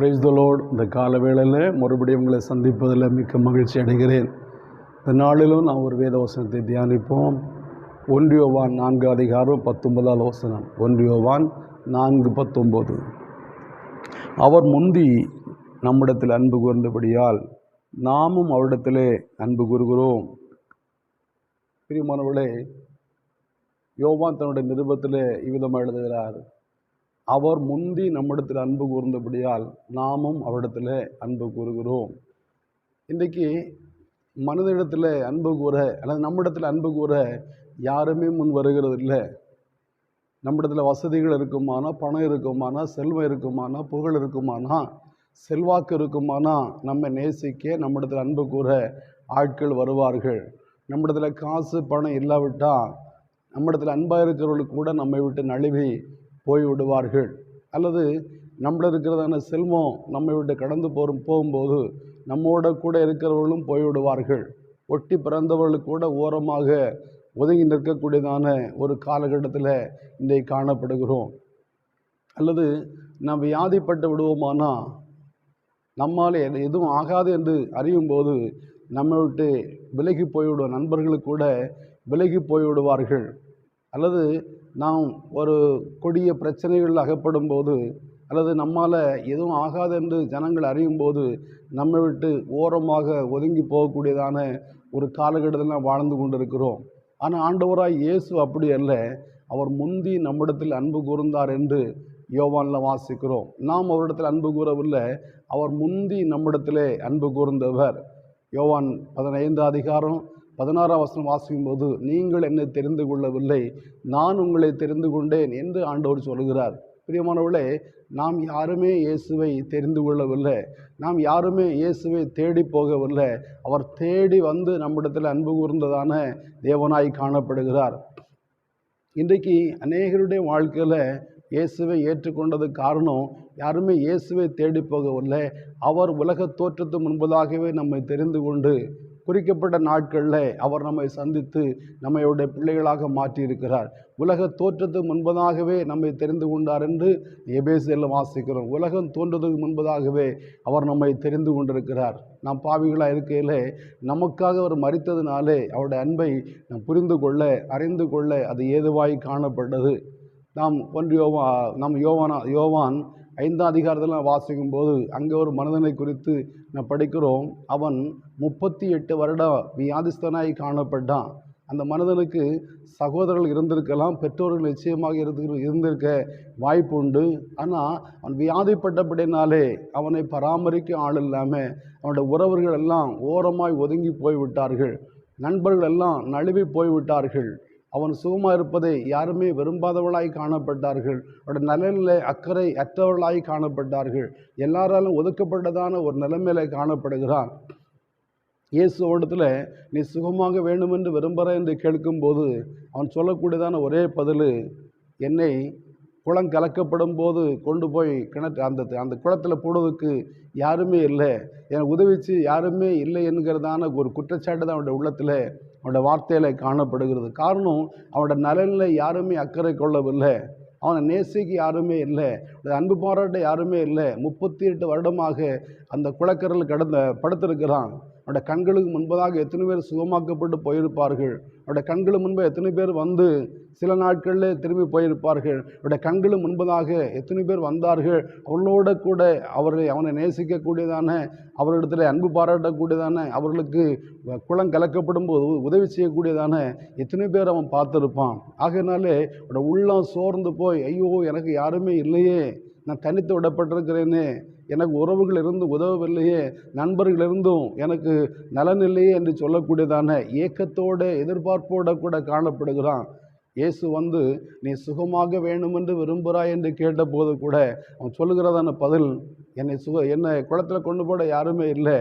Price த load இந்த கால வேளையில் மறுபடியும் உங்களை சந்திப்பதில் மிக்க மகிழ்ச்சி அடைகிறேன். இந்த நாளிலும் நான் ஒரு வேத வசனத்தை தியானிப்போம். ஒன்றியோவான் நான்கு அதிகாரம் பத்தொன்பதாவது வசனம். ஒன்றியோவான் நான்கு பத்தொம்போது அவர் முந்தி நம்மிடத்தில் அன்பு கூர்ந்தபடியால் நாமும் அவரிடத்திலே அன்பு கூறுகிறோம். பிரியமானவர்களே யோவான் தன்னுடைய நிருபத்தில் இவ்விதமாக எழுதுகிறார். அவர் முந்தி நம்மிடத்தில் அன்பு கூர்ந்தபடியால் நாமும் அவரிடத்தில் அன்பு கூறுகிறோம். இன்றைக்கு மனிதனிடத்தில் அன்பு கூற அல்லது நம்மிடத்தில் அன்பு கூற யாருமே முன் வருகிறது இல்லை நம்மிடத்தில் வசதிகள் இருக்குமானா பணம் இருக்குமானா செல்வம் இருக்குமானா புகழ் இருக்குமானா செல்வாக்கு இருக்குமானா நம்ம நேசிக்க நம்மிடத்தில் அன்பு கூற ஆட்கள் வருவார்கள். நம்மிடத்தில் காசு பணம் இல்லாவிட்டால் நம்மிடத்தில் அன்பாக இருக்கிறவர்கள் கூட நம்மை விட்டு நழுவி போய் விடுவார்கள் அல்லது நம்மள இருக்கிறதான செல்வம் நம்மை விட்டு கடந்து போகும் போகும்போது நம்மோட கூட இருக்கிறவர்களும் போய் விடுவார்கள் ஒட்டி பிறந்தவர்கள் கூட ஓரமாக ஒதுங்கி நிற்கக்கூடியதான ஒரு காலகட்டத்தில் இன்றைக்கு காணப்படுகிறோம். அல்லது நாம் வியாதிப்பட்டு விடுவோமானா நம்மால் எதுவும் ஆகாது என்று அறியும் போது நம்மை விட்டு விலகி போய்விடும் நண்பர்களுக்கு கூட விலகி போய்விடுவார்கள். அல்லது நாம் ஒரு கொடிய பிரச்சனைகளில் அகப்படும் போது அல்லது நம்மால் எதுவும் ஆகாது என்று ஜனங்கள் அறியும் போது நம்மை விட்டு ஓரமாக ஒதுங்கி போகக்கூடியதான ஒரு காலகட்டத்தில் நாம் வாழ்ந்து கொண்டிருக்கிறோம். ஆனால் ஆண்டவராய் இயேசு அப்படி அல்ல. அவர் முந்தி நம்மிடத்தில் அன்பு கூர்ந்தார் என்று யோவானில் வாசிக்கிறோம். நாம் அவரிடத்தில் அன்பு கூறவில்லை. அவர் முந்தி நம்மிடத்திலே அன்பு கூர்ந்தவர். யோவான் பதினைந்து அதிகாரம் பதினாறாம் வசனம் வாசிக்கும் போது நீங்கள் என்னை தெரிந்து கொள்ளவில்லை நான் உங்களை தெரிந்து கொண்டேன் என்று ஆண்டவர் சொல்கிறார். பிரியமானவர்களே நாம் யாருமே இயேசுவை தெரிந்து கொள்ளவில்லை. நாம் யாருமே இயேசுவை தேடி போகவில்லை. அவர் தேடி வந்து நம்மிடத்தில் அன்பு கூர்ந்ததான தேவனாய் காணப்படுகிறார். இன்றைக்கு அநேகருடைய வாழ்க்கையில் இயேசுவை ஏற்றுக்கொண்டது காரணம் யாருமே இயேசுவை தேடி போகவில்லை. அவர் உலக தோற்றத்து முன்பதாகவே நம்மை தெரிந்து கொண்டு குறிக்கப்பட்ட நாட்களில் அவர் நம்மை சந்தித்து நம்மையுடைய பிள்ளைகளாக மாற்றியிருக்கிறார். உலக தோற்றத்துக்கு முன்பதாகவே நம்மை தெரிந்து கொண்டார் என்று எபேசியில் வாசிக்கிறோம். உலகம் தோன்றதுக்கு முன்பதாகவே அவர் நம்மை தெரிந்து கொண்டிருக்கிறார். நாம் பாவிகளாக இருக்கையிலே நமக்காக அவர் மறித்ததினாலே அவருடைய அன்பை நாம் புரிந்து கொள்ள அறிந்து கொள்ள அது ஏதுவாய் காணப்பட்டது. நாம் ஒன்று யோவா நம் யோவானா யோவான் ஐந்தாம் அதிகாரத்தில் வாசிக்கும் போது அங்கே ஒரு மனிதனை குறித்து நான் படிக்கிறோம். அவன் முப்பத்தி எட்டு வருடம் வியாதிஸ்தனாய் காணப்பட்டான். அந்த மனிதனுக்கு சகோதரர்கள் இருந்திருக்கலாம் பெற்றோர்கள் நிச்சயமாக இருந்து இருந்திருக்க வாய்ப்பு உண்டு. ஆனால் அவன் வியாதிப்பட்டபடினாலே அவனை பராமரிக்க ஆள் இல்லாமல் அவனுடைய உறவுகள் எல்லாம் ஓரமாய் ஒதுங்கி போய்விட்டார்கள். நண்பர்கள் எல்லாம் நழுவி போய்விட்டார்கள். அவன் சுகமாக இருப்பதை யாருமே விரும்பாதவளாய் காணப்பட்டார்கள். அவருடைய நலனில் அக்கறை அற்றவர்களாய் காணப்பட்டார்கள். எல்லாராலும் ஒதுக்கப்பட்டதான ஒரு நிலைமையில காணப்படுகிறான். இயேசுவோடத்தில் நீ சுகமாக வேண்டுமென்று விரும்புகிற? என்று கேட்கும்போது அவன் சொல்லக்கூடியதான ஒரே பதில் என்னை குளம் கலக்கப்படும் போது கொண்டு போய் கிணற்று அந்த அந்த குளத்தில் போடுவதற்கு யாருமே இல்லை. எனக்கு உதவிச்சு யாருமே இல்லை என்கிறதான ஒரு குற்றச்சாட்டு தான் அவனுடைய உள்ளத்தில் அவனோட வார்த்தையில் காணப்படுகிறது. காரணம் அவனோட நலனில் யாருமே அக்கறை கொள்ளவில்லை. அவனை நேசிக்க யாருமே இல்லை. அவனோட அன்பு பாராட்ட யாருமே இல்லை. முப்பத்தி எட்டு வருடமாக அந்த குளக்கரில் கடந்த படுத்திருக்கிறான். அவருடைய கண்களுக்கு முன்பதாக எத்தனை பேர் சுகமாக்கப்பட்டு போயிருப்பார்கள்? அவருடைய கண்களுக்கு முன்பு எத்தனை பேர் வந்து சில நாட்களில் திரும்பி போயிருப்பார்கள்? அவருடைய கண்களுக்கு முன்பதாக எத்தனை பேர் வந்தார்கள்? அவளோட கூட அவர்களை அவனை நேசிக்கக்கூடியதான அவரிடத்தில் அன்பு பாராட்டக்கூடியதான அவர்களுக்கு குளம் கலக்கப்படும் போது உதவி செய்யக்கூடியதான எத்தனை பேர் அவன் பார்த்துருப்பான்? ஆகையினாலே அவனோட உள்ளம் சோர்ந்து போய் ஐயோ எனக்கு யாருமே இல்லையே நான் தனித்து விடப்பட்டிருக்கிறேனே. எனக்கு உறவுகள் இருந்து உதவவில்லையே. நண்பர்கள் இருந்தும் எனக்கு நலன் இல்லையே என்று சொல்லக்கூடியதான ஏக்கத்தோட எதிர்பார்ப்போட கூட காணப்படுகிறான். இயேசு வந்து நீ சுகமாக வேணுமென்று விரும்புகிறாய் என்று கேட்டபோது கூட அவன் சொல்லுகிறதான பதில் என்னை சுக என்னை குளத்தில் கொண்டு போட யாருமே இல்லை.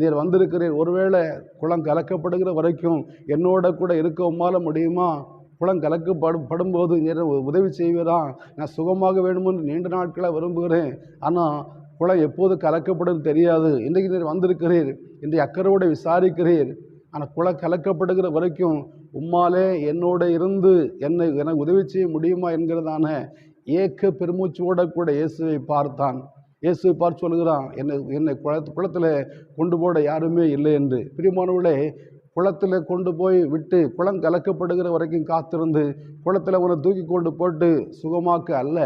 நீர் வந்திருக்கிறீர். ஒருவேளை குளம் கலக்கப்படுகிற வரைக்கும் என்னோட கூட இருக்க உம்மால முடியுமா? குளம் கலக்கப்படும் படும்போது உதவி செய்வீரா நான் சுகமாக வேண்டுமென்று நீண்ட நாட்களாக விரும்புகிறேன். ஆனால் குளம் எப்போது கலக்கப்படும் தெரியாது. இன்றைக்கு நீர் வந்திருக்கிறீர். இன்றைய அக்கறையோடு விசாரிக்கிறீர். ஆனால் குளம் கலக்கப்படுகிற வரைக்கும் உம்மாலே என்னோட இருந்து என்னை எனக்கு உதவி செய்ய முடியுமா என்கிறதான ஏக்க பெருமூச்சோட கூட இயேசுவை பார்த்தான். இயேசுவை பார்த்து சொல்கிறான் என்னை என்னை குளத்து குளத்தில் கொண்டு போட யாருமே இல்லை என்று. பிரியமானவர்களே குளத்தில் கொண்டு போய் விட்டு குளம் கலக்கப்படுகிற வரைக்கும் காத்திருந்து குளத்தில் அவனை தூக்கி கொண்டு போட்டு சுகமாக்க அல்ல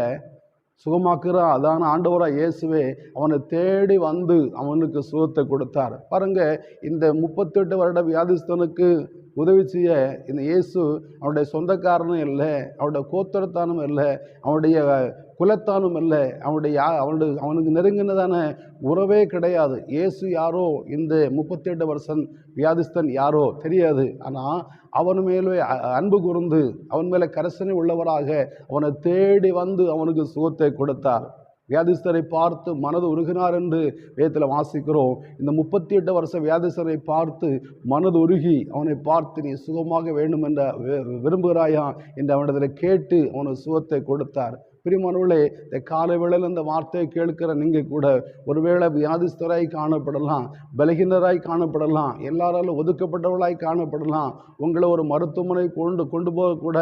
சுகமாக்குற அதான ஆண்டவராக இயேசுவே அவனை தேடி வந்து அவனுக்கு சுகத்தை கொடுத்தார். பாருங்க இந்த முப்பத்தெட்டு வருட வியாதிஸ்தனுக்கு உதவி செய்ய இந்த இயேசு அவனுடைய சொந்தக்காரனும் இல்லை அவனுடைய கோத்திரத்தானும் இல்லை அவனுடைய குலத்தானும் இல்லை அவனுடைய யா அவனுடைய அவனுக்கு நெருங்கினதான உறவே கிடையாது. இயேசு யாரோ? இந்த முப்பத்தெட்டு வருஷம் வியாதிஸ்தன் யாரோ? தெரியாது. ஆனால் அவன் மேலே அன்பு கூர்ந்து அவன் மேலே கரசனை உள்ளவராக அவனை தேடி வந்து அவனுக்கு சுகத்தை கொடுத்தார். வியாதிஸ்தரை பார்த்து மனது உருகினார் என்று வேதத்தில் வாசிக்கிறோம். இந்த முப்பத்தி எட்டு வருஷ வியாதிஸ்தரை பார்த்து மனது உருகி அவனை பார்த்து நீ சுகமாக வேண்டும் என்ற வி- விரும்புகிறாயா? என்று அவனிடத்தில் கேட்டு அவனுக்கு சுகத்தை கொடுத்தார். பிரிமானவர்களே இந்த காலை வேளையில் இந்த வார்த்தையை கேட்கிற நீங்கள் கூட ஒருவேளை வியாதிஸ்தராய் காணப்படலாம் பலகீனராய் காணப்படலாம் எல்லாராலும் ஒதுக்கப்பட்டவர்களாய் காணப்படலாம் உங்களை ஒரு மருத்துவமனை கொண்டு கொண்டு போக கூட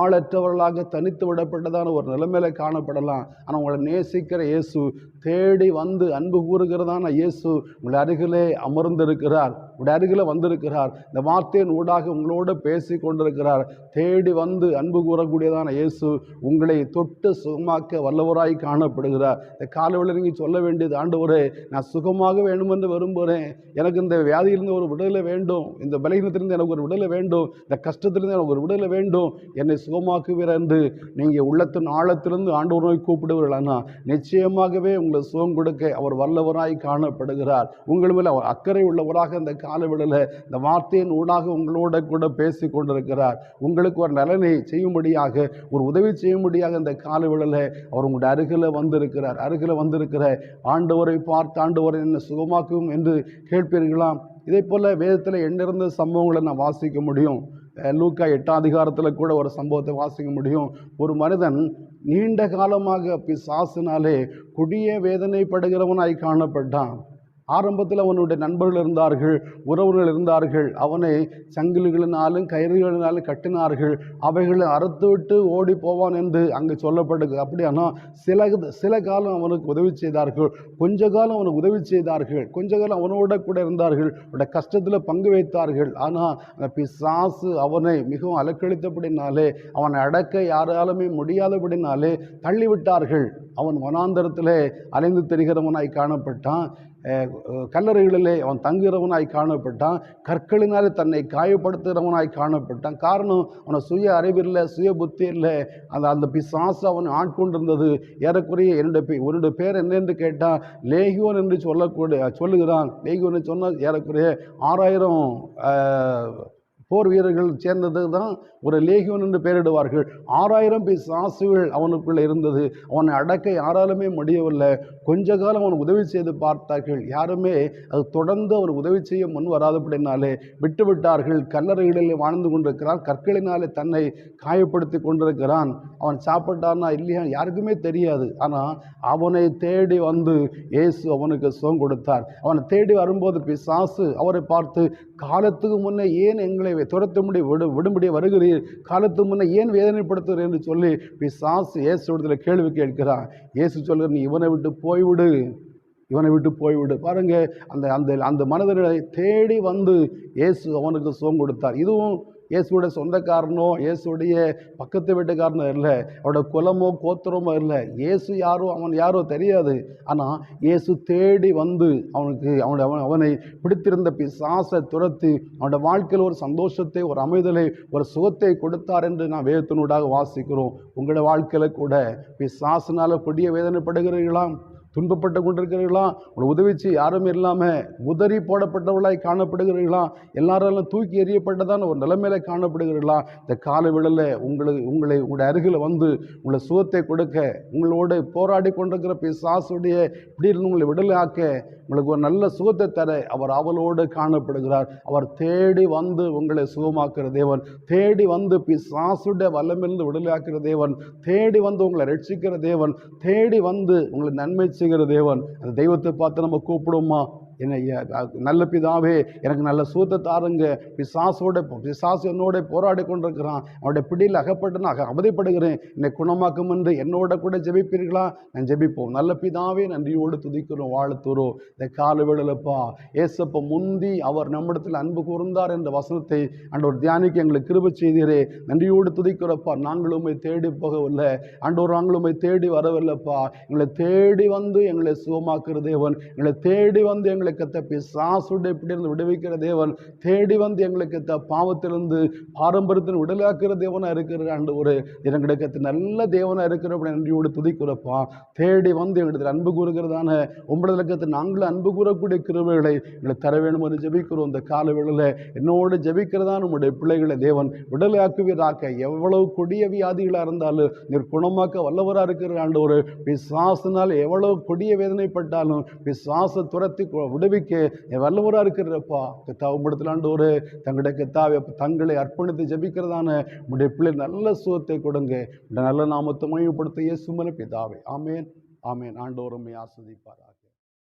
ஆளற்றவர்களாக தனித்து விடப்பட்டதான ஒரு நிலைமையில காணப்படலாம். ஆனால் உங்களை நேசிக்கிற இயேசு தேடி வந்து அன்பு கூறுகிறதான இயேசு உங்களை அருகிலே அமர்ந்திருக்கிறார். உடைய அருகில் வந்திருக்கிறார். இந்த வார்த்தையின் ஊடாக உங்களோட பேசி கொண்டிருக்கிறார். தேடி வந்து அன்பு கூறக்கூடியதான இயேசு உங்களை தொட்டு சுகமாக்க வல்லவராய் காணப்படுகிறார். இந்த காலையில் நீங்கள் சொல்ல வேண்டியது ஆண்டவரே நான் சுகமாக வேண்டும் என்று விரும்புகிறேன். எனக்கு இந்த வியாதியிலிருந்து ஒரு விடுதலை வேண்டும். இந்த பலகீனத்திலிருந்து எனக்கு ஒரு விடுதலை வேண்டும். இந்த கஷ்டத்திலிருந்து எனக்கு ஒரு விடுதலை வேண்டும். என்னை சுகமாக்குவீர் என்று நீங்கள் உள்ளத்தின் ஆழத்திலிருந்து ஆண்டவர் நோய் கூப்பிடுவீர்களானா நிச்சயமாகவே உங்களை சுகம் கொடுக்க அவர் வல்லவராய் காணப்படுகிறார். உங்கள் மேல் அவர் அக்கறை உள்ளவராக இந்த காலவிடல. இந்த வார்த்தையின் ஊடாக உங்களோட கூட பேசி கொண்டிருக்கிறார். உங்களுக்கு ஒரு நலனை செய்யும்படியாக ஒரு உதவி செய்யும்படியாக இந்த காலவிடல அவர் உங்களுடைய அருகில் வந்திருக்கிறார். அருகில் வந்திருக்கிற ஆண்டவரை பார்த்து ஆண்டவரை என்ன சுகமாக்கும் என்று கேட்பீர்களாம் இதே போல் வேதத்தில் எண்ணிறந்த சம்பவங்களை நான் வாசிக்க முடியும். லூக்கா எட்டாம் அதிகாரத்தில் கூட ஒரு சம்பவத்தை வாசிக்க முடியும். ஒரு மனிதன் நீண்ட காலமாக பிசாசினாலே கொடிய வேதனைப்படுகிறவனாய் காணப்பட்டான். ஆரம்பத்தில் அவனுடைய நண்பர்கள் இருந்தார்கள் உறவுகள் இருந்தார்கள் அவனை சங்கிலிகளினாலும் கயிறுகளினாலும் கட்டினார்கள். அவைகளை அறுத்துவிட்டு ஓடி போவான் என்று அங்கு சொல்லப்படுது. அப்படியானா சில சில காலம் அவனுக்கு உதவி செய்தார்கள். கொஞ்ச காலம் அவனுக்கு உதவி செய்தார்கள். கொஞ்ச காலம் அவனோட கூட இருந்தார்கள். அவனுடைய கஷ்டத்தில் பங்கு வைத்தார்கள். ஆனால் அந்த பிசாசு அவனை மிகவும் அலக்களித்தபடினாலே அவனை அடக்க யாராலுமே முடியாதபடினாலே தள்ளிவிட்டார்கள். அவன் வனாந்தரத்தில் அலைந்து திரிகிறவனாய் காணப்பட்டான். கல்லறைகளிலே அவன் தங்குகிறவனாய் காணப்பட்டான். கற்களினாலே தன்னை காயப்படுத்துகிறவனாய் காணப்பட்டான். காரணம் அவனை சுய அறிவில்லை சுய புத்தி இல்லை அந்த அந்த பிசாசு அவன் ஆட்கொண்டிருந்தது. ஏறக்குறைய என்னுடைய பே உன்னுடைய பேர் என்ன என்று கேட்டால் லேகியோன் என்று சொல்லக்கூடிய சொல்லுகிறான். லேகியோன் சொன்னால் ஏறக்குறைய ஆறாயிரம் போர் வீரர்கள் சேர்ந்தது தான் ஒரு லேகியோன் என்று பெயரிடுவார்கள். ஆறாயிரம் பிசாசுகள் அவனுக்குள்ளே இருந்தது. அவனை அடக்க யாராலுமே முடியவில்லை. கொஞ்ச காலம் அவன் உதவி செய்து பார்த்தார்கள். யாருமே அது தொடர்ந்து அவர் உதவி செய்ய முன் வராதபடினாலே விட்டு விட்டார்கள் கல்லறைகளில் வாழ்ந்து கொண்டிருக்கிறான். கற்களினாலே தன்னை காயப்படுத்தி கொண்டிருக்கிறான். அவன் சாப்பிட்டானா இல்லையா யாருக்குமே தெரியாது. ஆனால் அவனை தேடி வந்து இயேசு அவனுக்கு சுகம் கொடுத்தார். அவனை தேடி வரும்போது பிசாசு அவரை பார்த்து காலத்துக்கு முன்னே ஏன் எங்களை துரத்த முடி விடு விடும்படி வருகிறீர்? காலத்து முன்னே ஏன் வேதனைப்படுத்துகிற என்று சொல்லி பிசாசு இயேசு இடத்துல கேள்வி கேட்கிறான். இயேசு சொல்கிற நீ இவனை விட்டு போய்விடு. இவனை விட்டு போய்விடு. பாருங்க அந்த அந்த அந்த மனிதனை தேடி வந்து இயேசு அவனுக்கு சுகம் கொடுத்தார். இதுவும் இயேசுடைய சொந்தக்காரனோ இயேசுடைய பக்கத்து வீட்டுக்காரனோ இல்லை அவரோட குலமோ கோத்திரமோ இல்லை. இயேசு யாரோ அவன் யாரோ தெரியாது. ஆனால் இயேசு தேடி வந்து அவனுக்கு அவனுடைய அவன் அவனை பிடித்திருந்த பிசாசை துரத்தி அவனோட வாழ்க்கையில் ஒரு சந்தோஷத்தை ஒரு அமைதலை ஒரு சுகத்தை கொடுத்தார் என்று நான் வேதத்தினூடாக வாசிக்கிறோம். உங்களோட வாழ்க்கையில் கூட பிசாசினால் கொடிய வேதனைப்படுகிறீர்களா துன்பப்பட்டு கொண்டிருக்கிறீர்களா? உங்களை உதவிச்சு யாரும் இல்லாமல் உதறி போடப்பட்டவர்களாய் காணப்படுகிறீர்களா? எல்லாராலும் தூக்கி எறியப்பட்டதான ஒரு நிலைமையில காணப்படுகிறீர்களா? இந்த கால விழல உங்களை உங்களை உங்களுடைய அருகில் வந்து உங்களை சுகத்தை கொடுக்க உங்களோடு போராடி கொண்டிருக்கிற பிசாசுடைய இப்படியிருந்து உங்களை விடுதலையாக்க உங்களுக்கு ஒரு நல்ல சுகத்தை தர அவர் அவளோடு காணப்படுகிறார். அவர் தேடி வந்து உங்களை சுகமாக்குற தேவன். தேடி வந்து பிசாசுடைய வல்லமிருந்து விடுதலையாக்குற தேவன். தேடி வந்து உங்களை ரட்சிக்கிற தேவன். தேடி வந்து உங்களை நன்மை செய்கிற தேவன். அந்த தெய்வத்தை பார்த்து நம்ம கூப்பிடுவோமா என்னை நல்ல பிதாவே எனக்கு நல்ல சூத்தை தாருங்க. பிசாசோட பிசாசு என்னோட போராடி கொண்டிருக்கிறான். அவனுடைய பிடியில் அகப்பட்டு நான் அவதிப்படுகிறேன். என்னை குணமாக்கும் என்று என்னோட கூட ஜெபிப்பீர்களா? நான் ஜெபிப்போம். நல்ல பிதாவே நன்றியோடு துதிக்கிறோம் வாழ்த்துறோம். இந்த கால வேளையிலப்பா ஏசப்ப முந்தி அவர் நம்மிடத்தில் அன்பு கூர்ந்தார் என்ற வசனத்தை ஆண்டவர் தியானிக்க எங்களுக்கு கிருப செய்தீரே. நன்றியோடு துதிக்கிறப்பா நாங்களும் தேடி போகவில்லை. ஆண்டவர் நாங்களும் தேடி வரவில்லைப்பா. எங்களை தேடி வந்து எங்களை சுகமாக்குற தேவன். எங்களை தேடி வந்து எங்களுக்கு பிசாசுடைய பிடியிருந்து விடுவிக்கிற தேவன்? தேடி வந்து எங்களுக்கு பாவத்திலிருந்து பாரம்பரியத்தின் உடலாக்குற தேவனாக இருக்கிற ஆண்டு ஒரு எங்களுக்கு நல்ல தேவனாக இருக்கிற நன்றியோடு துதிக்கிறப்பா. தேடி வந்து எங்களுக்கு அன்பு கூறுகிறதான உங்களது உம்மிடத்திற்கு நாங்களும் அன்பு கூறக்கூடிய கிருவைகளை எங்களுக்கு தர வேணும் என்று ஜபிக்கிறோம். இந்த கால வேளையில் என்னோடு ஜபிக்கிறதான் உங்களுடைய பிள்ளைகளை தேவன் விடலாக்குவீராக்க எவ்வளவு கொடிய வியாதிகளாக இருந்தாலும் நீர் குணமாக்க வல்லவராக இருக்கிற ஆண்டு ஒரு பிசாசினால் எவ்வளவு கொடிய வேதனைப்பட்டாலும் பிசாசை துரத்தி கொ- என் வல்லவராக இருக்கிறப்பா. கத்தா உம்மிடத்தில் ஆண்டு ஒரு தங்களுடைய கத்தாவை தங்களை அர்ப்பணித்து ஜெபிக்கிறதான உடைய பிள்ளை நல்ல சுகத்தை கொடுங்க. நல்ல நாமத்தை மையப்படுத்த இயேசுமன பிதாவே. ஆமேன். ஆமேன். ஆண்டோருமை ஆஸ்வதிப்பாராக